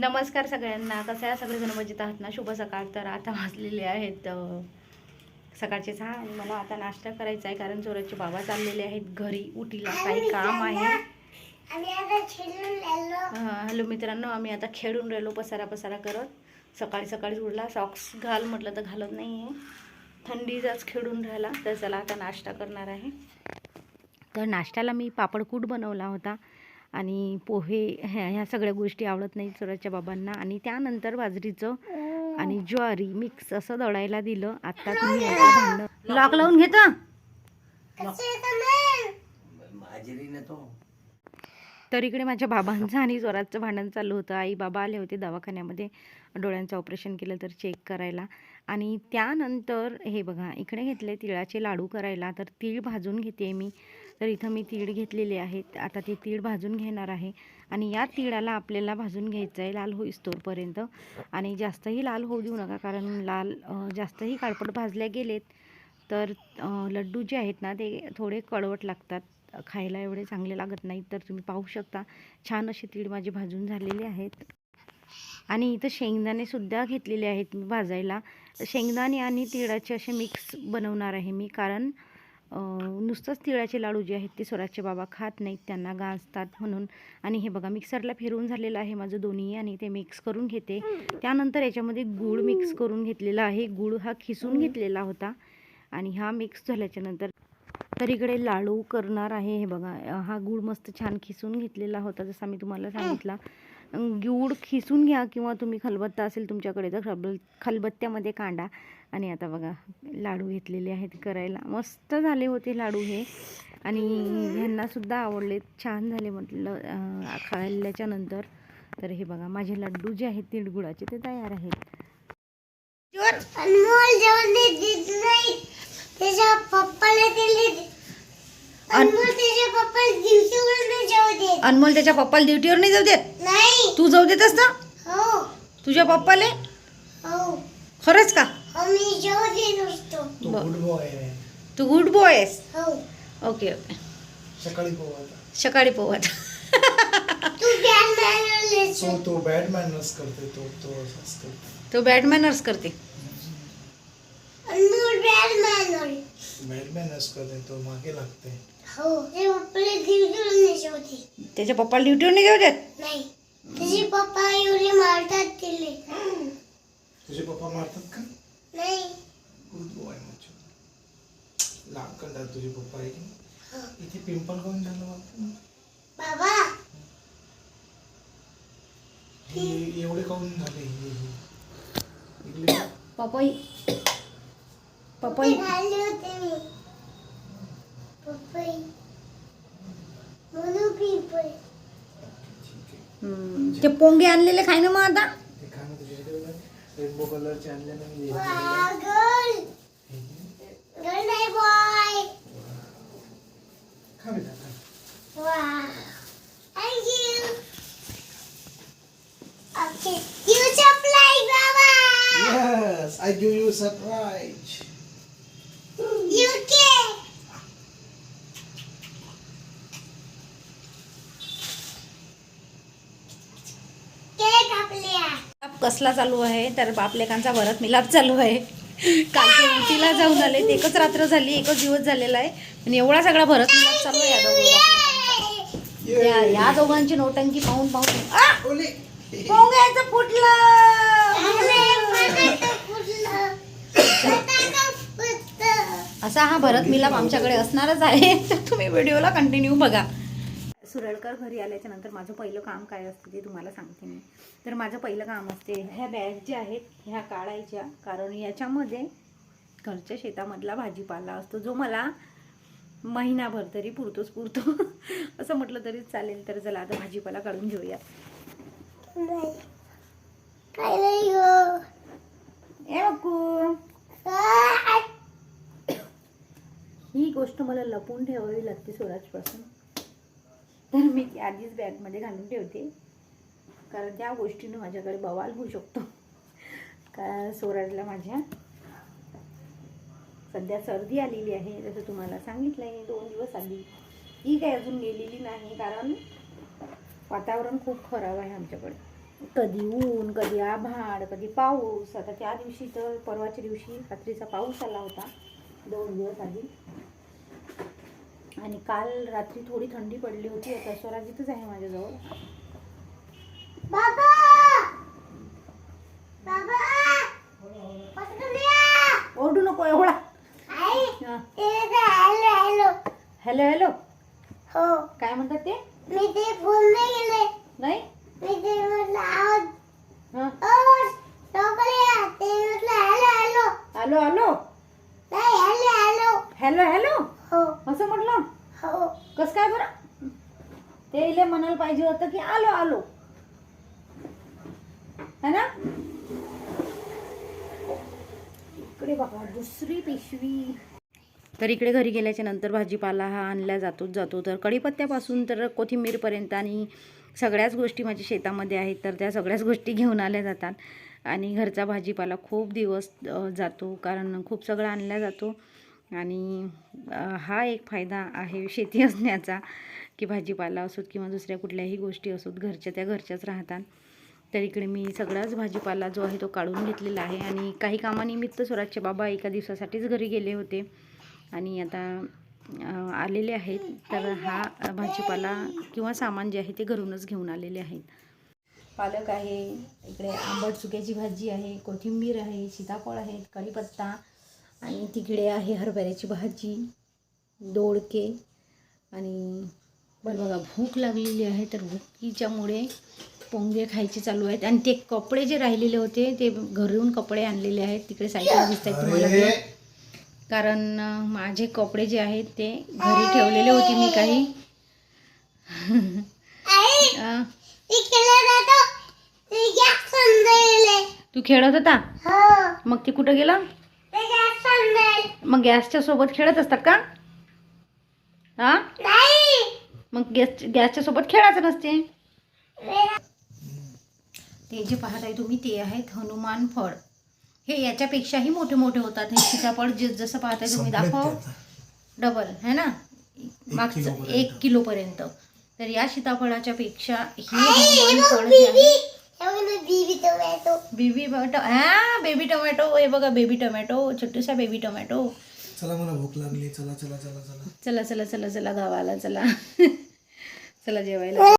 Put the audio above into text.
नमस्कार सगळ्यांना. कसं आहे? सगळेजण मजेत आहात ना? शुभ सकाळ तर आता वाजलेले आहेत. सकाळचे सहा आणि मला आता नाश्ता करायचा आहे कारण चोराचे बाबा चाललेले आहेत घरी. उटीला काही काम आहे. हॅलो मित्रांनो आम्ही आता खेळून राहिलो पसारा पसारा करत. सकाळी सकाळीच उडला सॉक्स घाल म्हटलं तर घालत नाही आहे थंडीचाच खेळून राहिला. तर चला आता नाश्ता करणार आहे. तर नाश्त्याला मी पापडकूट बनवला होता. आणि पोहे ह्या ह्या सगळ्या गोष्टी आवडत नाही चोराच्या बाबांना. आणि त्यानंतर बाजरीचं आणि ज्वारी मिक्स असं दळायला दिलं. आता तुम्ही आता भांडण लॉक लावून घेता? तर इकडे माझ्या बाबांचं आणि जोराचं भांडण चालू होतं. आई बाबा आले होते दवाखान्यामध्ये. डोळ्यांचं ऑपरेशन केलं तर चेक करायला. आणि त्यानंतर हे बघा इकडे घेतले तिळाचे लाडू करायला. तर तीळ भाजून घेते मी. तर इथं मी तीळ घेतलेले आहेत. आता ती तीळ भाजून घेणार आहे. आणि या तिळाला आपल्याला भाजून घ्यायचं आहे लाल होईस्तोरपर्यंत आणि जास्तही लाल होऊ देऊ नका कारण लाल जास्तही काळपट भाजल्या गेलेत. तर लड्डू जे आहेत ना ते थोडे कडवट लागतात. खायला एवढे चांगले लागत नाहीत तर तुम्ही पाहू शकता. छान असे तीळ माझे भाजून झालेले आहेत. आणि इथं शेंगदाणेसुद्धा घेतलेले आहेत मी भाजायला. शेंगदाणे आणि तिळाचे असे मिक्स बनवणार आहे मी कारण नुसतंच तिळाचे लाडू जे आहेत ते स्वराजचे बाबा खात नाहीत त्यांना गाजतात म्हणून. आणि हे बघा मिक्सरला फिरवून झालेलं आहे माझं दोन्ही आणि ते मिक्स करून घेते. त्यानंतर याच्यामध्ये गूळ मिक्स करून घेतलेला आहे. गूळ हा खिसून घेतलेला होता. आणि हा मिक्स झाल्याच्यानंतर तर इकडे लाडू करणार आहे. हे बघा हा गूळ मस्त छान खिसून घेतलेला होता जसा मी तुम्हाला सांगितला. गूळ खिसून घ्या किंवा तुम्ही खलबत्ता असेल तुमच्याकडे तर खलबल खलबत्त्यामध्ये कांडा. आणि आता बघा लाडू घेतलेले आहेत करायला. मस्त झाले होते लाडू हे. आणि ह्यांना सुद्धा आवडले. छान झाले म्हटलं खाल्ल्याच्या नंतर. तर हे बघा माझे लड्डू जे आहेत तिळगुळाचे ते तयार आहेत. अनमोल त्याच्या पप्पाला दिले. अनमोल त्याच्या पप्पाला दिवशीवर नाही जेवण देत. अनमोल त्याच्या पप्पाला ड्युटीवर नाही जाऊ देत? नाही. तू जाऊ देतस ना हो. तुझ्या पप्पाले? हो. खरंच का? देत नसतो तो गुड बॉय आहे. तू गुड बॉय आहेस? हो. Okay okay. सकाळी पोहत तू तो तो बॅड मॅनर्स करते तो तो असंच करते. तो बॅटमॅनर्स करते. तो मागे लागते. हो ते पप्पाला देत. त्याच्या पप्पाला ड्युटीवर नाही जाऊ देत? नाही. त्याचे पप्पा एवढे मारतात तिले. तुझे पप्पा मारतात का? नाही. गुड बॉय मच्छू लांब करतात तुझे पप्पा आहे की हो. इथे पिंपल कोण झालं बाबा बाबा. हे एवढे काऊन झाले हे- हे? पपई. पपई. खाल्ले होते मी पपई म्हणून पिंपल ठीक आहे हम्म, ते पोंगे आणलेले खाय ना मग आता ते खा ना तुझ्या रेनबो कलरचे आणले ना मी वा गर्ल कसला चालू आहे? तर बापलेकांचा भरत मिलाप चालू आहे. काल ते उटीला जाऊन आले ते एकच रात्र झाली एकच दिवस झालेला आहे. आणि एवढा सगळा भरत मिलाप चालू आहे या दोघं. या या दोघांची नोटंकी पाहून पाहून. पोंग्याचं फुटलं. असा हा भरत मिलाप आमच्याकडे असणारच आहे. तर तुम्ही व्हिडिओला कंटिन्यू बघा. सुरळकर घरी आल्याच्यानंतर माझं पहिलं काम काय असतं ते तुम्हाला सांगते मी. तर माझं पहिलं काम असते ह्या बॅग ज्या आहेत ह्या काढायच्या. कारण याच्यामध्ये घरच्या शेतामधला भाजीपाला असतो जो मला महिनाभर तरी पुरतोच पुरतो. असं म्हटलं तरी चालेल तर चला आता भाजीपाला काढून घेऊया ही गोष्ट मला लपून ठेवावी लागते स्वराजपासून तर मी ती आधीच बॅगमध्ये घालून ठेवते. कारण त्या गोष्टीनं माझ्याकडे बवाल होऊ शकतो. का स्वराजला माझ्या सध्या सर्दी आलेली आहे. जसं तुम्हाला सांगितलं आहे दोन दिवस आधी. ही काय अजून गेलेली नाही कारण वातावरण खूप खराब आहे आमच्याकडे. कधी ऊन कधी आभाळ कधी पाऊस. आता त्या दिवशी तर परवाच्या दिवशी रात्रीचा पाऊस आला होता दोन दिवस आधी. आणि काल रात्री थोडी थंडी पडली होती आता स्वराज इथंच आहे माझ्याजवळ. बाबा! बाबा! ओरडू नको एवढा हॅलो हॅलो. Hello hello. हो. काय म्हणतात ते? मी ते फोन नाही गेले. नाही? मी ते म्हटलं आवाज ओ लवकर या. ते म्हटलं हॅलो हॅलो. आलो आलो. Hello hello. Hello hello. हो. असं म्हटलं? हो. कस काय बरं? ते इले म्हणायला पाहिजे होतं की आलो आलो. है ना? इकडे बघा दुसरी पिशवी. तर इकडे घरी गेल्याच्यानंतर भाजीपाला हा आणला जातोच जातो. तर कढीपत्त्यापासून तर कोथिंबीरपर्यंत आणि सगळ्याच गोष्टी माझ्या शेतामध्ये आहेत तर त्या सगळ्याच गोष्टी घेऊन आल्या जातात. आणि घरचा भाजीपाला खूप दिवस जातो कारण खूप सगळं आणला जातो. आणि हा एक फायदा आहे शेती असण्याचा की भाजीपाला असोत किंवा दुसऱ्या कुठल्याही गोष्टी असोत घरच्या त्या घरच्याच राहतात. तर इकडे मी सगळाच भाजीपाला जो आहे तो काढून घेतलेला आहे आणि काही कामानिमित्त स्वराजचे बाबा एका दिवसासाठीच घरी गेले होते. आणि आता आलेले आहेत. तर हा भाजीपाला किंवा सामान जे आहे ते घरूनच घेऊन आलेले आहेत. पालक आहे इकडे आंबट चुक्याची भाजी आहे कोथिंबीर आहे सीताफळ आहेत कढीपत्ता आणि तिकडे आहे हरभऱ्याची भाजी दोडके आणि बरं बघा भूक लागलेली आहे तर भुकीच्यामुळे पोंगे खायचे चालू आहेत. आणि ते कपडे जे राहिलेले होते ते घरून कपडे आणलेले आहेत. तिकडे साईडला दिसत आहेत तुम्हाला. कारण माझे कपडे जे आहेत ते घरी ठेवलेले होते मी काही. ते खेळत होता? हो. मग ते कुठं गेलं? मग गॅसच्या सोबत खेळत असतात का? हा? नाही. मग गॅस गॅसच्या सोबत खेळायचं नसते. ते जे पाहत आहे तुम्ही ते आहेत हनुमान फळ. हे याच्यापेक्षाही मोठे मोठे होतात. हे सीताफळ जे जसं पाहताय तुम्ही संपलेत दाखव. डबल है ना? मागचं. एक किलोपर्यंत. तर या सीताफळाच्या पेक्षा हे हनुमान फळ जे आहे हे बीबी टोमॅटो बेबी हा टोमॅटो हे बघा बेबी टोमॅटो छोटूसा बेबी टोमॅटो चला मला भूक लागली. चला चला चला चला. चला चला चला चला गावाला चला. चला जेवायला.